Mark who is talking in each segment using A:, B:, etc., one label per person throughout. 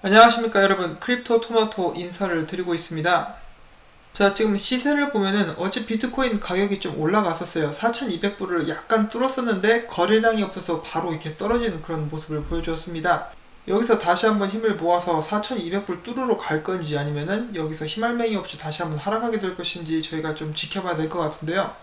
A: 안녕하십니까 여러분. 크립토 토마토 인사를 드리고 있습니다. 자 지금 시세를 보면은 어제 비트코인 가격이 좀 올라갔었어요. 4200불을 약간 뚫었었는데 거래량이 없어서 바로 이렇게 떨어지는 그런 모습을 보여주었습니다. 여기서 다시 한번 힘을 모아서 4200불 뚫으러 갈 건지 아니면은 여기서 희말맹이 없이 다시 한번 하락하게 될 것인지 저희가 좀 지켜봐야 될 것 같은데요.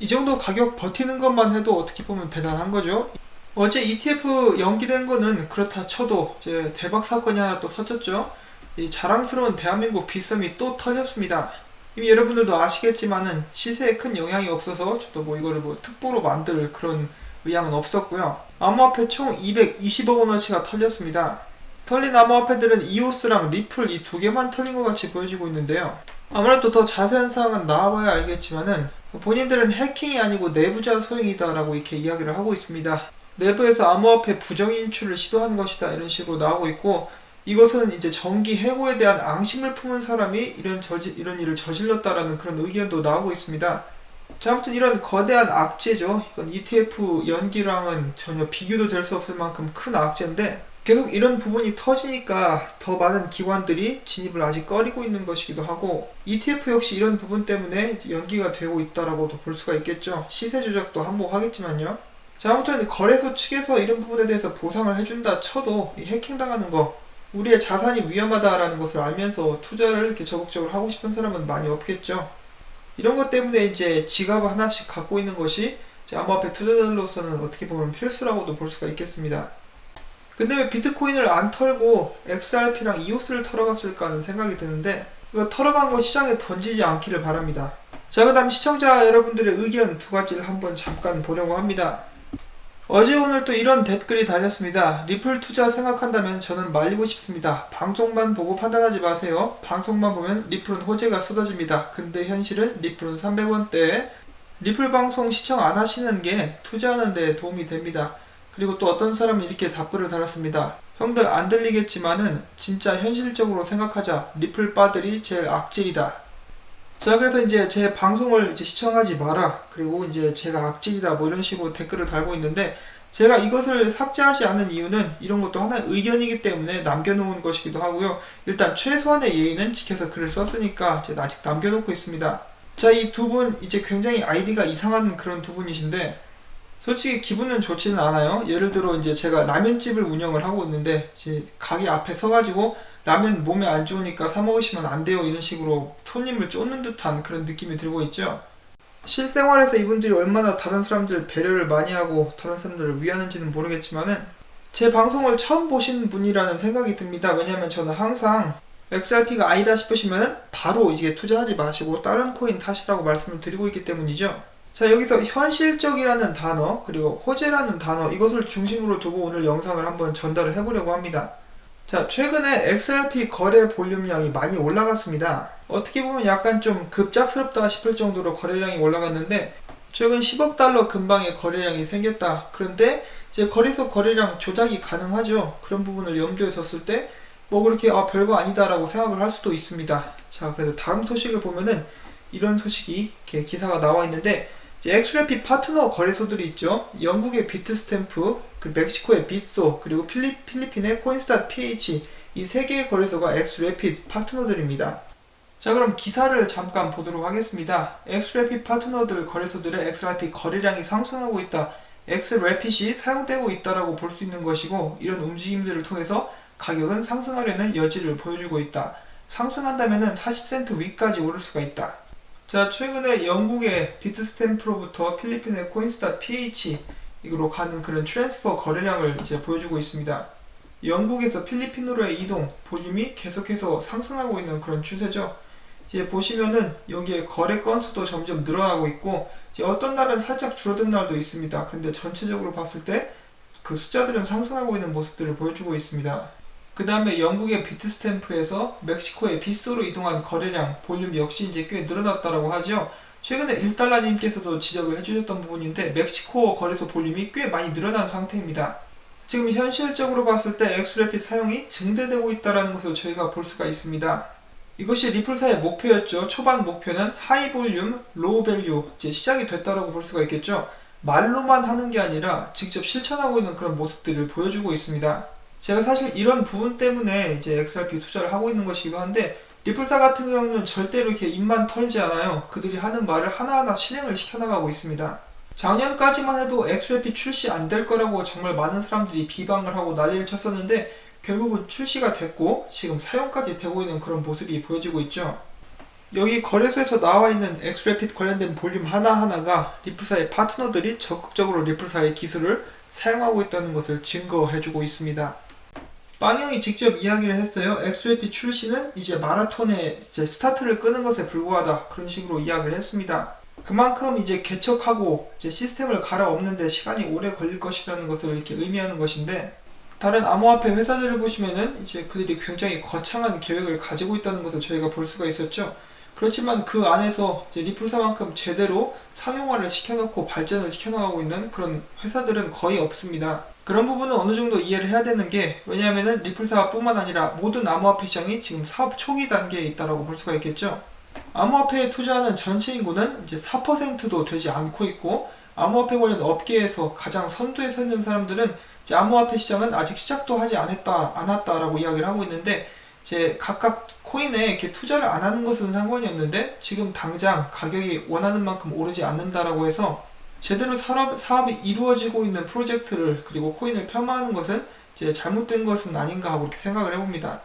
A: 이 정도 가격 버티는 것만 해도 어떻게 보면 대단한 거죠 어제 ETF 연기된 거는 그렇다 쳐도 이제 대박 사건이 하나 또 터졌죠. 이 자랑스러운 대한민국 빗썸이 또 터졌습니다. 이미 여러분들도 아시겠지만은 시세에 큰 영향이 없어서 저도 뭐 이거를 뭐 특보로 만들 그런 의향은 없었고요. 암호화폐 총 220억 원어치가 털렸습니다. 털린 암호화폐들은 이오스랑 리플 이 두 개만 털린 것 같이 보여지고 있는데요. 아무래도 더 자세한 사항은 나와봐야 알겠지만은 본인들은 해킹이 아니고 내부자 소행이다라고 이렇게 이야기를 하고 있습니다. 내부에서 암호화폐 부정 인출을 시도한 것이다 이런 식으로 나오고 있고 이것은 이제 정기 해고에 대한 앙심을 품은 사람이 이런 저지, 이런 일을 저질렀다라는 그런 의견도 나오고 있습니다. 자, 아무튼 이런 거대한 악재죠. 이건 ETF 연기랑은 전혀 비교도 될 수 없을 만큼 큰 악재인데 계속 이런 부분이 터지니까 더 많은 기관들이 진입을 아직 꺼리고 있는 것이기도 하고 ETF 역시 이런 부분 때문에 연기가 되고 있다라고도 볼 수가 있겠죠. 시세 조작도 한몫하겠지만요. 자, 아무튼 거래소 측에서 이런 부분에 대해서 보상을 해준다 쳐도 이 해킹당하는 거 우리의 자산이 위험하다라는 것을 알면서 투자를 이렇게 적극적으로 하고 싶은 사람은 많이 없겠죠. 이런 것 때문에 이제 지갑을 하나씩 갖고 있는 것이 암호화폐 투자자들로서는 어떻게 보면 필수라고도 볼 수가 있겠습니다. 근데 왜 비트코인을 안 털고 XRP랑 EOS를 털어갔을까 하는 생각이 드는데 이거 털어간 거 시장에 던지지 않기를 바랍니다. 자, 그 다음 시청자 여러분들의 의견 두 가지를 한번 잠깐 보려고 합니다. 어제 오늘 또 이런 댓글이 달렸습니다. 리플 투자 생각한다면 저는 말리고 싶습니다. 방송만 보고 판단하지 마세요. 방송만 보면 리플은 호재가 쏟아집니다. 근데 현실은 리플은 300원대. 리플 방송 시청 안 하시는 게 투자하는 데 도움이 됩니다. 그리고 또 어떤 사람은 이렇게 답글을 달았습니다. 형들 안 들리겠지만은 진짜 현실적으로 생각하자. 리플 바들이 제일 악질이다. 자, 그래서 이제 제 방송을 이제 시청하지 마라. 그리고 이제 제가 악질이다. 뭐 이런 식으로 댓글을 달고 있는데, 제가 이것을 삭제하지 않은 이유는 이런 것도 하나의 의견이기 때문에 남겨놓은 것이기도 하고요. 일단 최소한의 예의는 지켜서 글을 썼으니까 제가 아직 남겨놓고 있습니다. 자, 이 두 분 이제 굉장히 아이디가 이상한 그런 두 분이신데, 솔직히 기분은 좋지는 않아요. 예를 들어 이제 제가 라면집을 운영을 하고 있는데, 이제 가게 앞에 서가지고 라면 몸에 안 좋으니까 사 먹으시면 안 돼요 이런 식으로 손님을 쫓는 듯한 그런 느낌이 들고 있죠. 실생활에서 이분들이 얼마나 다른 사람들 배려를 많이 하고 다른 사람들을 위하는지는 모르겠지만은 제 방송을 처음 보신 분이라는 생각이 듭니다. 왜냐면 저는 항상 XRP가 아니다 싶으시면 바로 이게 투자하지 마시고 다른 코인 타시라고 말씀을 드리고 있기 때문이죠. 자 여기서 현실적이라는 단어 그리고 호재라는 단어 이것을 중심으로 두고 오늘 영상을 한번 전달을 해보려고 합니다. 자, 최근에 XRP 거래 볼륨량이 많이 올라갔습니다. 어떻게 보면 약간 좀 급작스럽다 싶을 정도로 거래량이 올라갔는데, 최근 10억 달러 근방의 거래량이 생겼다. 그런데 이제 거래소 거래량 조작이 가능하죠. 그런 부분을 염두에 뒀을 때, 뭐 그렇게 아, 별거 아니다라고 생각을 할 수도 있습니다. 자, 그래서 다음 소식을 보면은 이런 소식이 이렇게 기사가 나와 있는데, 엑스래피 파트너 거래소들이 있죠. 영국의 비트스탬프, 그 멕시코의 빗소, 그리고 필리, 필리핀의 코인스타 PH 이 세 개의 거래소가 엑스래피 파트너들입니다. 자 그럼 기사를 잠깐 보도록 하겠습니다. 엑스래피 파트너들 거래소들의 엑스래피 거래량이 상승하고 있다. 엑스래핏이 사용되고 있다라고 볼 수 있는 것이고 이런 움직임들을 통해서 가격은 상승하려는 여지를 보여주고 있다. 상승한다면 40센트 위까지 오를 수가 있다. 자, 최근에 영국의 비트스탬프로부터 필리핀의 코인스타 PH 이로 가는 그런 트랜스퍼 거래량을 이제 보여주고 있습니다. 영국에서 필리핀으로의 이동 볼륨이 계속해서 상승하고 있는 그런 추세죠. 이제 보시면은 여기에 거래 건수도 점점 늘어나고 있고 이제 어떤 날은 살짝 줄어든 날도 있습니다. 근데 전체적으로 봤을 때 그 숫자들은 상승하고 있는 모습들을 보여주고 있습니다. 그 다음에 영국의 비트스탬프에서 멕시코의 빗소로 이동한 거래량, 볼륨 역시 이제 꽤 늘어났다라고 하죠. 최근에 1달러님께서도 지적을 해주셨던 부분인데 멕시코 거래소 볼륨이 꽤 많이 늘어난 상태입니다. 지금 현실적으로 봤을 때 엑스래핏 사용이 증대되고 있다는 것을 저희가 볼 수가 있습니다. 이것이 리플사의 목표였죠. 초반 목표는 하이 볼륨, 로우 밸류 이제 시작이 됐다라고 볼 수가 있겠죠. 말로만 하는 게 아니라 직접 실천하고 있는 그런 모습들을 보여주고 있습니다. 제가 사실 이런 부분 때문에 이제 XRP 투자를 하고 있는 것이기도 한데 리플사 같은 경우는 절대로 이렇게 입만 털지 않아요. 그들이 하는 말을 하나하나 실행을 시켜나가고 있습니다. 작년까지만 해도 XRP 출시 안 될 거라고 정말 많은 사람들이 비방을 하고 난리를 쳤었는데 결국은 출시가 됐고 지금 사용까지 되고 있는 그런 모습이 보여지고 있죠. 여기 거래소에서 나와 있는 엑스래핏 관련된 볼륨 하나하나가 리플사의 파트너들이 적극적으로 리플사의 기술을 사용하고 있다는 것을 증거해주고 있습니다. 빵형이 직접 이야기를 했어요. 엑스래핏 출시는 이제 마라톤의 이제 스타트를 끄는 것에 불과하다. 그런 식으로 이야기를 했습니다. 그만큼 이제 개척하고 이제 시스템을 갈아엎는데 시간이 오래 걸릴 것이라는 것을 이렇게 의미하는 것인데 다른 암호화폐 회사들을 보시면은 이제 그들이 굉장히 거창한 계획을 가지고 있다는 것을 저희가 볼 수가 있었죠. 그렇지만 그 안에서 리플사만큼 제대로 상용화를 시켜놓고 발전을 시켜나가고 있는 그런 회사들은 거의 없습니다. 그런 부분은 어느 정도 이해를 해야 되는 게 왜냐하면은 리플사뿐만 아니라 모든 암호화폐 시장이 지금 사업 초기 단계에 있다라고 볼 수가 있겠죠. 암호화폐에 투자하는 전체 인구는 이제 4%도 되지 않고 있고 암호화폐 관련 업계에서 가장 선두에 서 있는 사람들은 암호화폐 시장은 아직 시작도 하지 않았다, 않았다라고 이야기를 하고 있는데 이제 각각 코인에 이렇게 투자를 안 하는 것은 상관이 없는데 지금 당장 가격이 원하는 만큼 오르지 않는다라고 해서 제대로 사업, 사업이 이루어지고 있는 프로젝트를 그리고 코인을 폄하하는 것은 이제 잘못된 것은 아닌가 하고 이렇게 생각을 해봅니다.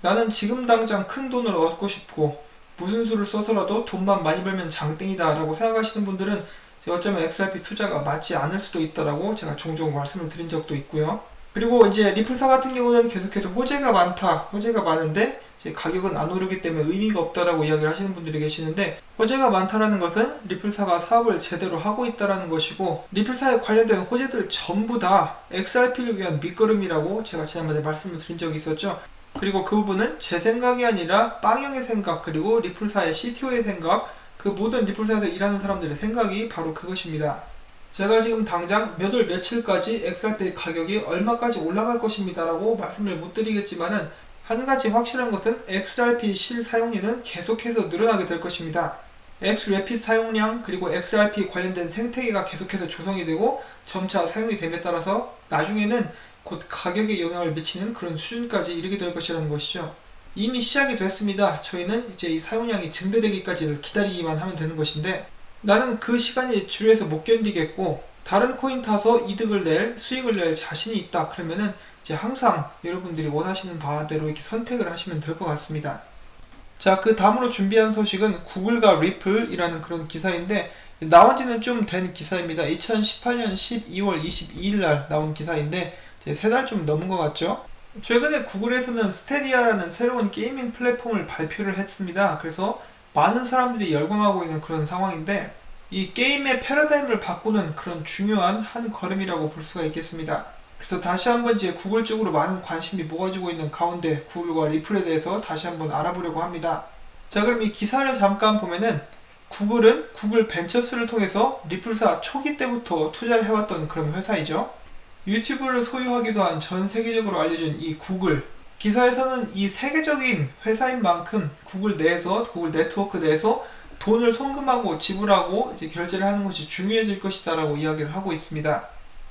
A: 나는 지금 당장 큰 돈을 얻고 싶고 무슨 수를 써서라도 돈만 많이 벌면 장땡이다 라고 생각하시는 분들은 어쩌면 XRP 투자가 맞지 않을 수도 있다라고 제가 종종 말씀을 드린 적도 있고요. 그리고 이제 리플사 같은 경우는 계속해서 호재가 많다, 호재가 많은데 이제 가격은 안 오르기 때문에 의미가 없다라고 이야기를 하시는 분들이 계시는데 호재가 많다라는 것은 리플사가 사업을 제대로 하고 있다라는 것이고 리플사에 관련된 호재들 전부 다 XRP를 위한 밑거름이라고 제가 지난번에 말씀을 드린 적이 있었죠. 그리고 그 부분은 제 생각이 아니라 빵형의 생각 그리고 리플사의 CTO의 생각 그 모든 리플사에서 일하는 사람들의 생각이 바로 그것입니다. 제가 지금 당장 몇 월 며칠까지 XRP 가격이 얼마까지 올라갈 것입니다 라고 말씀을 못 드리겠지만은 한 가지 확실한 것은 XRP 실 사용량은 계속해서 늘어나게 될 것입니다. XRP 사용량 그리고 XRP 관련된 생태계가 계속해서 조성이 되고 점차 사용이 됨에 따라서 나중에는 곧 가격에 영향을 미치는 그런 수준까지 이르게 될 것이라는 것이죠. 이미 시작이 됐습니다. 저희는 이제 이 사용량이 증대되기까지를 기다리기만 하면 되는 것인데 나는 그 시간이 지루해서 못 견디겠고 다른 코인 타서 이득을 낼 수익을 낼 자신이 있다 그러면은 이제 항상 여러분들이 원하시는 바대로 이렇게 선택을 하시면 될 것 같습니다. 자, 그 다음으로 준비한 소식은 구글과 리플이라는 그런 기사인데 나온 지는 좀 된 기사입니다. 2018년 12월 22일 날 나온 기사인데 세달 좀 넘은 것 같죠? 최근에 구글에서는 스테디아라는 새로운 게이밍 플랫폼을 발표를 했습니다. 그래서 많은 사람들이 열광하고 있는 그런 상황인데 이 게임의 패러다임을 바꾸는 그런 중요한 한 걸음이라고 볼 수가 있겠습니다. 그래서 다시 한번 이제 구글 쪽으로 많은 관심이 모아지고 있는 가운데 구글과 리플에 대해서 다시 한번 알아보려고 합니다. 자 그럼 이 기사를 잠깐 보면은 구글은 구글 벤처스를 통해서 리플사 초기 때부터 투자를 해왔던 그런 회사이죠. 유튜브를 소유하기도 한 전 세계적으로 알려진 이 구글 기사에서는 이 세계적인 회사인 만큼 구글 내에서 구글 네트워크 내에서 돈을 송금하고 지불하고 이제 결제를 하는 것이 중요해질 것이다라고 이야기를 하고 있습니다.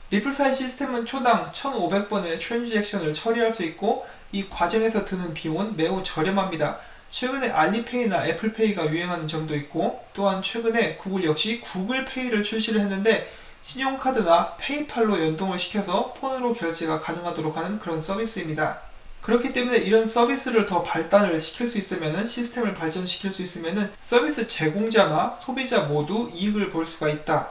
A: 리플사의 시스템은 초당 1,500번의 트랜지액션을 처리할 수 있고 이 과정에서 드는 비용은 매우 저렴합니다. 최근에 알리페이나 애플페이가 유행하는 점도 있고 또한 최근에 구글 역시 구글페이를 출시를 했는데 신용카드나 페이팔로 연동을 시켜서 폰으로 결제가 가능하도록 하는 그런 서비스입니다. 그렇기 때문에 이런 서비스를 더 발달을 시킬 수 있으면은 시스템을 발전시킬 수 있으면은 서비스 제공자나 소비자 모두 이익을 볼 수가 있다.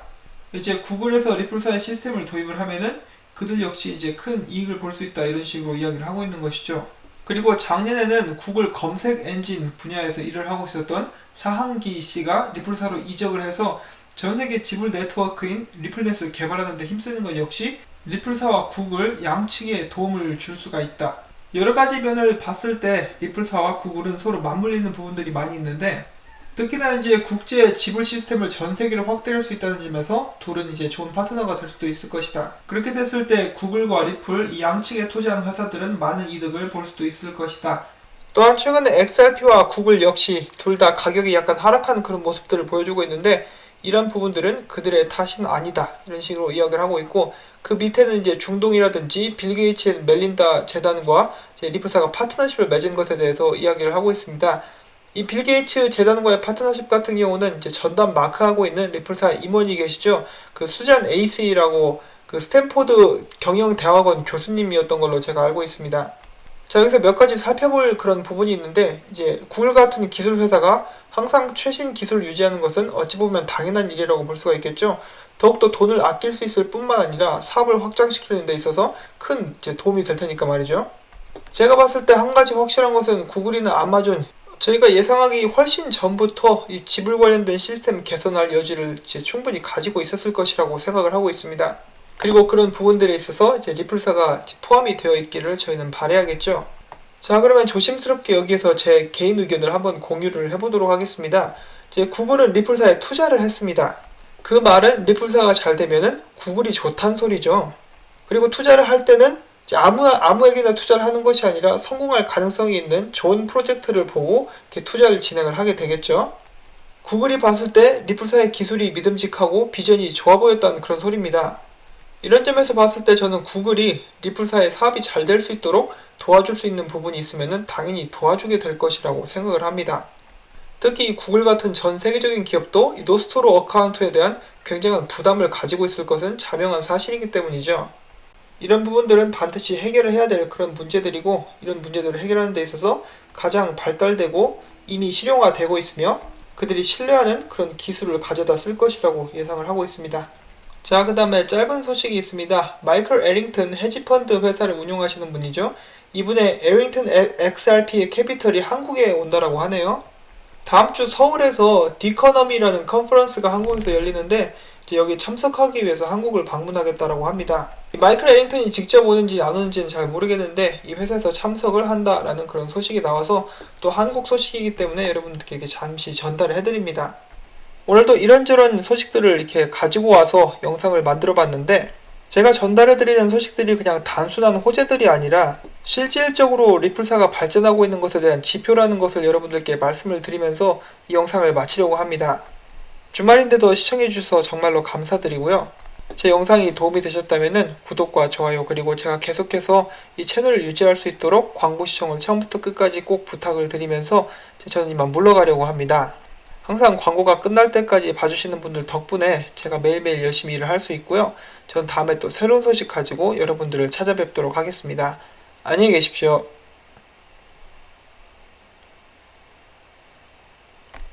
A: 이제 구글에서 리플사의 시스템을 도입을 하면은 그들 역시 이제 큰 이익을 볼 수 있다 이런 식으로 이야기를 하고 있는 것이죠. 그리고 작년에는 구글 검색 엔진 분야에서 일을 하고 있었던 사항기 씨가 리플사로 이적을 해서 전 세계 지불 네트워크인 리플넷을 개발하는 데 힘쓰는 것 역시 리플사와 구글 양측에 도움을 줄 수가 있다. 여러 가지 면을 봤을 때 리플사와 구글은 서로 맞물리는 부분들이 많이 있는데 특히나 이제 국제 지불 시스템을 전 세계로 확대할 수 있다는 점에서 둘은 이제 좋은 파트너가 될 수도 있을 것이다. 그렇게 됐을 때 구글과 리플 이 양측에 투자한 회사들은 많은 이득을 볼 수도 있을 것이다. 또한 최근에 XRP와 구글 역시 둘 다 가격이 약간 하락하는 그런 모습들을 보여주고 있는데 이런 부분들은 그들의 탓은 아니다. 이런 식으로 이야기를 하고 있고 그 밑에는 이제 중동이라든지 빌 게이츠 멜린다 재단과 리플사가 파트너십을 맺은 것에 대해서 이야기를 하고 있습니다. 이 빌 게이츠 재단과의 파트너십 같은 경우는 이제 전담 마크하고 있는 리플사 임원이 계시죠. 그 수잔 에이스라고 그 스탠포드 경영대학원 교수님이었던 걸로 제가 알고 있습니다. 자, 여기서 몇 가지 살펴볼 그런 부분이 있는데, 이제 구글 같은 기술 회사가 항상 최신 기술을 유지하는 것은 어찌 보면 당연한 일이라고 볼 수가 있겠죠. 더욱더 돈을 아낄 수 있을 뿐만 아니라 사업을 확장시키는 데 있어서 큰 도움이 될 테니까 말이죠. 제가 봤을 때 한 가지 확실한 것은 구글이나 아마존, 저희가 예상하기 훨씬 전부터 이 지불 관련된 시스템 개선할 여지를 충분히 가지고 있었을 것이라고 생각을 하고 있습니다. 그리고 그런 부분들에 있어서 이제 리플사가 포함이 되어 있기를 저희는 바라야겠죠. 자, 그러면 조심스럽게 여기에서 제 개인 의견을 한번 공유를 해보도록 하겠습니다. 이제 구글은 리플사에 투자를 했습니다. 그 말은 리플사가 잘 되면은 구글이 좋단 소리죠. 그리고 투자를 할 때는 아무 아무에게나 투자를 하는 것이 아니라 성공할 가능성이 있는 좋은 프로젝트를 보고 투자를 진행을 하게 되겠죠. 구글이 봤을 때 리플사의 기술이 믿음직하고 비전이 좋아 보였다는 그런 소리입니다. 이런 점에서 봤을 때 저는 구글이 리플사의 사업이 잘 될 수 있도록 도와줄 수 있는 부분이 있으면 당연히 도와주게 될 것이라고 생각을 합니다. 특히 구글 같은 전 세계적인 기업도 이 노스토로 어카운트에 대한 굉장한 부담을 가지고 있을 것은 자명한 사실이기 때문이죠. 이런 부분들은 반드시 해결을 해야 될 그런 문제들이고 이런 문제들을 해결하는 데 있어서 가장 발달되고 이미 실용화되고 있으며 그들이 신뢰하는 그런 기술을 가져다 쓸 것이라고 예상을 하고 있습니다. 자, 그 다음에 짧은 소식이 있습니다. 마이클 에링턴 헤지펀드 회사를 운영하시는 분이죠. 이분의 에링턴 XRP의 캐피털이 한국에 온다라고 하네요. 다음 주 서울에서 디커너미라는 컨퍼런스가 한국에서 열리는데 이제 여기 참석하기 위해서 한국을 방문하겠다라고 합니다. 마이클 에링턴이 직접 오는지 안 오는지는 잘 모르겠는데 이 회사에서 참석을 한다라는 그런 소식이 나와서 또 한국 소식이기 때문에 여러분들께 잠시 전달을 해드립니다. 오늘도 이런저런 소식들을 이렇게 가지고 와서 영상을 만들어 봤는데 제가 전달해 드리는 소식들이 그냥 단순한 호재들이 아니라 실질적으로 리플사가 발전하고 있는 것에 대한 지표라는 것을 여러분들께 말씀을 드리면서 이 영상을 마치려고 합니다. 주말인데도 시청해 주셔서 정말로 감사드리고요. 제 영상이 도움이 되셨다면 구독과 좋아요 그리고 제가 계속해서 이 채널을 유지할 수 있도록 광고 시청을 처음부터 끝까지 꼭 부탁을 드리면서 저는 이만 물러가려고 합니다. 항상 광고가 끝날 때까지 봐주시는 분들 덕분에 제가 매일매일 열심히 일을 할 수 있고요. 전 다음에 또 새로운 소식 가지고 여러분들을 찾아뵙도록 하겠습니다. 안녕히 계십시오.